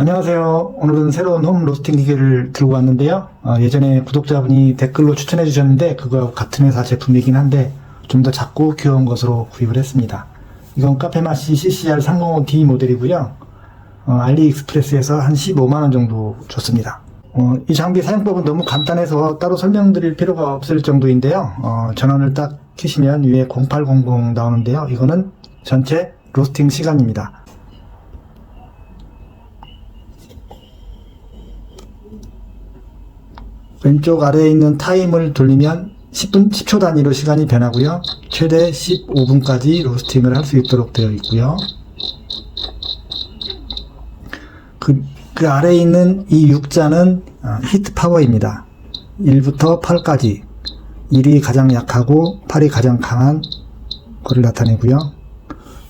안녕하세요. 오늘은 새로운 홈 로스팅 기계를 들고 왔는데요. 어, 예전에 구독자분이 댓글로 추천해 주셨는데 그거하고 같은 회사 제품이긴 한데 좀 더 작고 귀여운 것으로 구입을 했습니다. 이건 카페마시 CCR 305D 모델이고요. 어, 알리익스프레스에서 한 15만원 정도 줬습니다. 어, 이 장비 사용법은 너무 간단해서 따로 설명드릴 필요가 없을 정도인데요. 어, 전원을 딱 켜시면 위에 0800 나오는데요. 이거는 전체 로스팅 시간입니다. 왼쪽 아래에 있는 타임을 돌리면 10분, 10초 단위로 시간이 변하고요. 최대 15분까지 로스팅을 할 수 있도록 되어 있고요. 그, 그 아래에 있는 이 6자는 히트 파워입니다. 1부터 8까지. 1이 가장 약하고 8이 가장 강한 거를 나타내고요.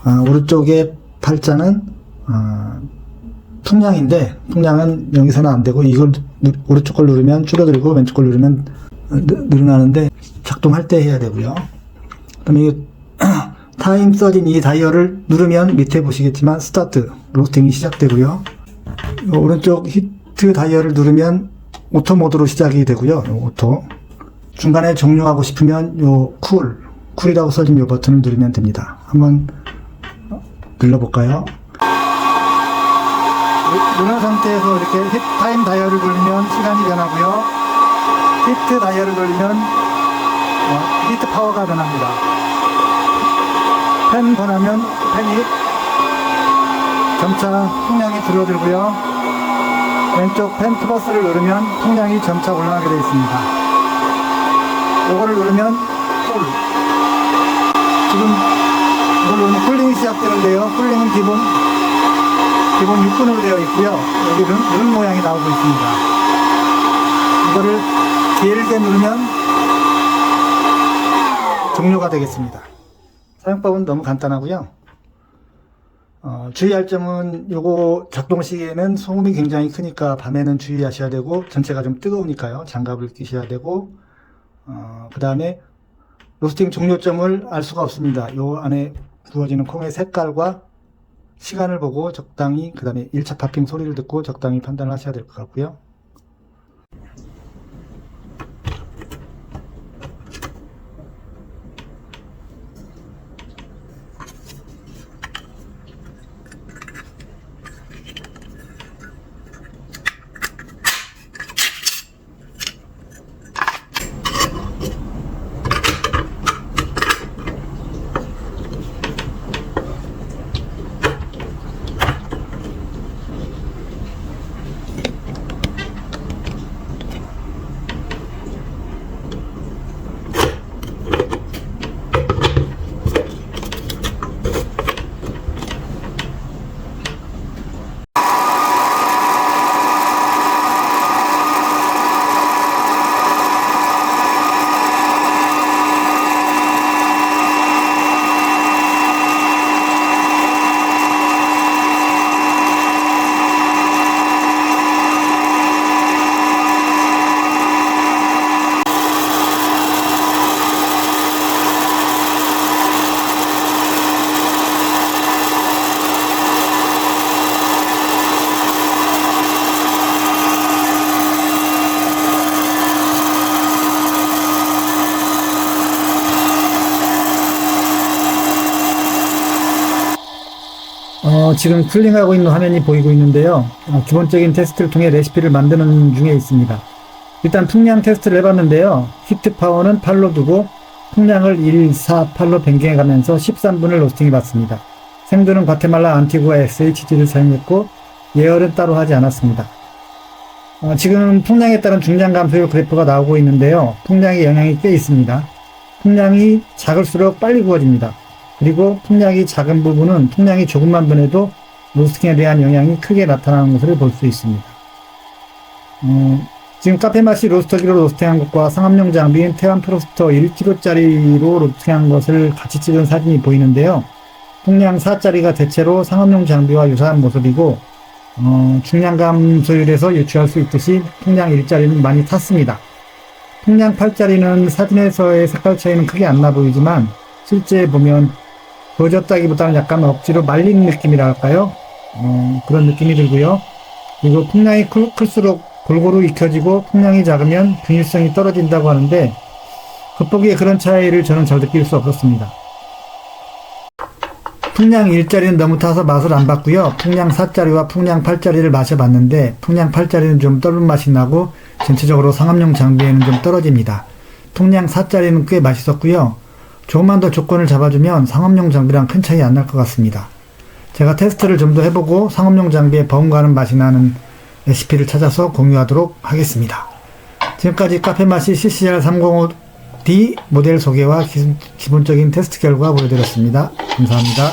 아, 오른쪽에 8자는 아, 풍량인데 풍량은 여기서는 안 되고 이걸 누- 오른쪽 걸 누르면 줄어들고 왼쪽 걸 누르면 느- 늘어나는데 작동할 때 해야 되고요. 그다음에 이 타임 서진 이 다이얼을 누르면 밑에 보시겠지만 스타트 로스팅이 시작되고요. 이 오른쪽 히트 다이얼을 누르면 오토 모드로 시작이 되고요. 요 오토 중간에 종료하고 싶으면 요 쿨, 쿨이라고 써진 요 버튼을 누르면 됩니다. 한번 눌러볼까요? 누른 상태에서 이렇게 힙 타임 다이얼을 돌리면 시간이 변하고요. 히트 다이얼을 돌리면 어, 히트 파워가 변합니다. 펜 권하면 펜이 점차 풍량이 줄어들고요. 왼쪽 펜 플러스를 누르면 풍량이 점차 올라가게 되어 있습니다. 이거를 누르면 쿨. 지금 이걸 누르면 쿨링이 시작되는데요. 쿨링은 기본 기본 6분으로 되어 있고요. 여기는 이런 모양이 나오고 있습니다. 이거를 길게 누르면 종료가 되겠습니다. 사용법은 너무 간단하고요. 어, 주의할 점은 요거 작동 시기에는 소음이 굉장히 크니까 밤에는 주의하셔야 되고 전체가 좀 뜨거우니까요. 장갑을 끼셔야 되고 그 다음에 로스팅 종료점을 알 수가 없습니다. 요 안에 부어지는 콩의 색깔과 시간을 보고 적당히 그 다음에 1차 팝핑 소리를 듣고 적당히 판단을 하셔야 될 것 같고요. 어, 지금 쿨링하고 있는 화면이 보이고 있는데요. 어, 기본적인 테스트를 통해 레시피를 만드는 중에 있습니다. 일단 풍량 테스트를 해봤는데요. 히트 파워는 8로 두고 풍량을 1, 4, 8로 변경해 가면서 13분을 로스팅해 봤습니다. 생두는 과테말라 안티구아 SHG를 사용했고 예열은 따로 하지 않았습니다. 어, 지금 풍량에 따른 중량 감소율 그래프가 나오고 있는데요. 풍량의 영향이 꽤 있습니다. 풍량이 작을수록 빨리 구워집니다. 그리고 풍량이 작은 부분은 풍량이 조금만 변해도 로스팅에 대한 영향이 크게 나타나는 것을 볼 수 있습니다. 어, 지금 카페맛이 로스터기로 로스팅한 것과 상업용 장비인 태완 프로스터 1kg짜리로 로스팅한 것을 같이 찍은 사진이 보이는데요. 풍량 4짜리가 대체로 상업용 장비와 유사한 모습이고 어, 중량 감소율에서 유추할 수 있듯이 풍량 1짜리는 많이 탔습니다. 풍량 8짜리는 사진에서의 색깔 차이는 크게 안 나 보이지만 실제 보면 부어졌다기보다는 약간 억지로 말린 느낌이랄까요? 어, 그런 느낌이 들고요. 그리고 풍량이 클, 클수록 골고루 익혀지고 풍량이 작으면 균일성이 떨어진다고 하는데 겉보기에 그런 차이를 저는 잘 느낄 수 없었습니다. 풍량 1짜리는 너무 타서 맛을 안 봤고요. 풍량 4짜리와 풍량 8짜리를 마셔봤는데 풍량 8짜리는 좀 떫은 맛이 나고 전체적으로 상업용 장비에는 좀 떨어집니다. 풍량 4짜리는 꽤 맛있었고요. 조금만 더 조건을 잡아주면 상업용 장비랑 큰 차이 안 날 것 같습니다. 제가 테스트를 좀 더 해보고 상업용 장비에 버금가는 맛이 나는 레시피를 찾아서 공유하도록 하겠습니다. 지금까지 카페맛이 CCR305D 모델 소개와 기, 기본적인 테스트 결과 보여드렸습니다. 감사합니다.